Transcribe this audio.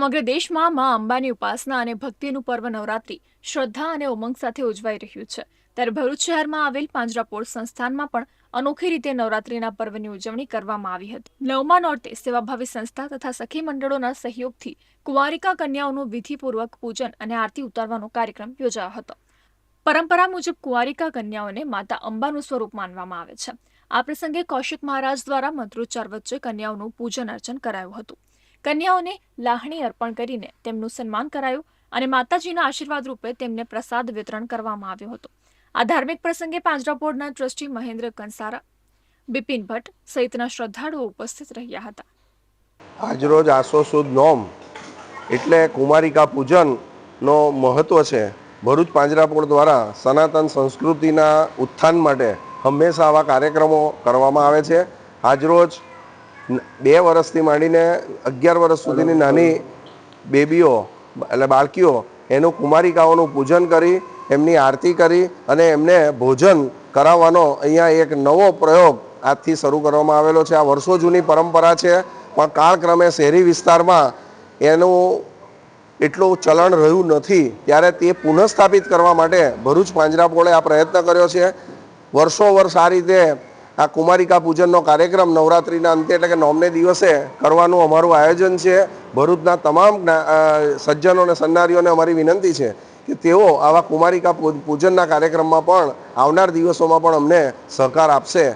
સમગ્ર દેશમાં મા અંબાની ઉપાસના અને ભક્તિનું પર્વ નવરાત્રી શ્રદ્ધા અને ઉમંગ સાથે ઉજવાઈ રહ્યું છે. ત્યારે ભરૂચ શહેરમાં આવેલ પાંજરાપોળ સંસ્થાનમાં પણ અનોખી રીતે નવરાત્રીના પર્વની ઉજવણી કરવામાં આવી હતી. નવમા નોરતે સેવાભાવી સંસ્થા તથા સખી મંડળોના સહયોગથી કુંવારિકા કન્યાઓનું વિધિપૂર્વક પૂજન અને આરતી ઉતારવાનો કાર્યક્રમ યોજાયો હતો. પરંપરા મુજબ કુંવારિકા કન્યાઓને માતા અંબાનું સ્વરૂપ માનવામાં આવે છે. આ પ્રસંગે કૌશિક મહારાજ દ્વારા મંત્રોચ્ચાર વચ્ચે કન્યાઓનું પૂજન અર્ચન કરાયું હતું. કન્યાઓને લાહણી અર્પણ કરીને તેમનું સન્માન કરાયું અને માતાજીના આશીર્વાદ રૂપે તેમને પ્રસાદ વિતરણ કરવામાં આવ્યો હતો. આ ધાર્મિક પ્રસંગે પાંજરાપોળના ટ્રસ્ટી મહેન્દ્ર કંસારા, બિપિન ભટ્ટ સહિતના શ્રદ્ધાળુઓ ઉપસ્થિત રહ્યા હતા. આજરોજ આસો સુદ નોમ એટલે કુમારિકા પૂજનનો મહત્વ છે. ભરૂચ પાંજરાપોળ દ્વારા સનાતન સંસ્કૃતિના ઉત્થાન માટે હંમેશા આવા કાર્યક્રમો કરવામાં આવે છે. આજરોજ બે વર્ષથી માંડીને અગિયાર વર્ષ સુધીની નાની બેબીઓ એટલે બાળકીઓ એનું કુમારિકાઓનું પૂજન કરી એમની આરતી કરી અને એમને ભોજન કરાવવાનો અહીંયા એક નવો પ્રયોગ આજથી શરૂ કરવામાં આવેલો છે. આ વર્ષો જૂની પરંપરા છે પણ કાળક્રમે શહેરી વિસ્તારમાં એનું એટલું ચલણ રહ્યું નથી. ત્યારે તે પુનઃસ્થાપિત કરવા માટે ભરૂચ પાંજરાપોળે આ પ્રયત્ન કર્યો છે. વર્ષો વર્ષ આ રીતે આ કુમારિકા પૂજનનો કાર્યક્રમ નવરાત્રિના અંતે એટલે કે નોમને દિવસે કરવાનું અમારું આયોજન છે. ભરૂચના તમામ સજ્જનો અને સન્નારીઓને અમારી વિનંતી છે કે તેઓ આવા કુમારિકા પૂજનના કાર્યક્રમમાં પણ આવનાર દિવસોમાં પણ અમને સહકાર આપશે.